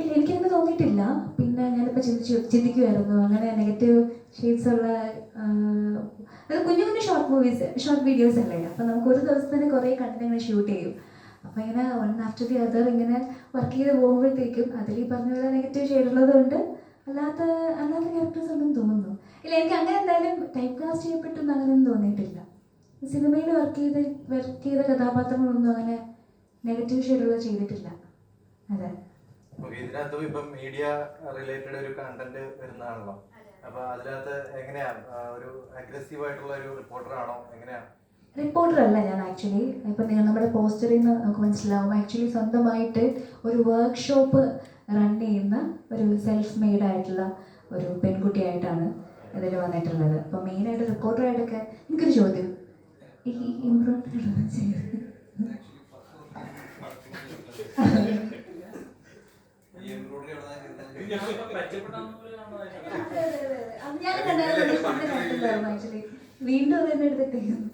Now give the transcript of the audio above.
ഇല്ല എനിക്കങ്ങനെ തോന്നിയിട്ടില്ല. പിന്നെ ഞാനിപ്പോൾ ചിന്തിച്ചു ചിന്തിക്കുമായിരുന്നു അങ്ങനെ നെഗറ്റീവ് ഷെയ്ഡ്സ് ഉള്ള അത് കുഞ്ഞു കുഞ്ഞു ഷോർട്ട് മൂവീസ് ഷോർട്ട് വീഡിയോസ് അല്ലേ? അപ്പം നമുക്ക് ഒരു ദിവസം തന്നെ കുറേ കണ്ടന്റ് ഇങ്ങനെ ഷൂട്ട് ചെയ്യും. അപ്പം ഇങ്ങനെ വൺ ആഫ്റ്റർ ദി അതർ ഇങ്ങനെ വർക്ക് ചെയ്ത് പോകുമ്പോഴത്തേക്കും അതിൽ ഈ പറഞ്ഞ പോലെ നെഗറ്റീവ് ഷെയ്ഡ് ഉള്ളതുകൊണ്ട് അല്ലാത്ത അല്ലാത്ത ക്യാരക്ടേഴ്സ് ഉണ്ടെന്ന് തോന്നുന്നു. ഇല്ല എനിക്ക് അങ്ങനെ എന്തായാലും ടൈപ്പ് കാസ്റ്റ് ചെയ്യപ്പെട്ടെന്ന് അങ്ങനെയൊന്നും തോന്നിയിട്ടില്ല. സിനിമയിൽ വർക്ക് ചെയ്ത് വർക്ക് ചെയ്ത കഥാപാത്രങ്ങളൊന്നും അങ്ങനെ നെഗറ്റീവ് ഷെയ്ഡുള്ള ചെയ്തിട്ടില്ല. അതെ ഇതിനകത്തും ഇപ്പം മീഡിയ റിലേറ്റഡ് ഒരു കണ്ടന്റ് വരുന്നതാണല്ലോ അപ്പൊ അതിനകത്ത് എങ്ങനെയാ ഒരു അഗ്രസീവ് ആയിട്ടുള്ള ഒരു റിപ്പോർട്ടർ ആണോ എങ്ങനെയാ റിപ്പോർട്ടർ അല്ല ഞാൻ ആക്ച്വലി ഇപ്പം നിങ്ങൾ നമ്മുടെ പോസ്റ്ററിൽ നിന്ന് നമുക്ക് മനസ്സിലാവും ആക്ച്വലി സ്വന്തമായിട്ട് ഒരു വർക്ക്ഷോപ്പ് റൺ ചെയ്യുന്ന ഒരു സെൽഫ് മെയ്ഡ് ആയിട്ടുള്ള ഒരു പെൺകുട്ടിയായിട്ടാണ് ഇതിൽ വന്നിട്ടുള്ളത് അപ്പോൾ മെയിനായിട്ട് റിപ്പോർട്ടറായിട്ടൊക്കെ എനിക്കൊരു ചോദ്യം ഈ ഇമ്പ്രോട്ടർ ഞാൻ കണ്ടായിരുന്നു വീണ്ടും അതെന്നെ എടുത്തിട്ടേക്കുന്നു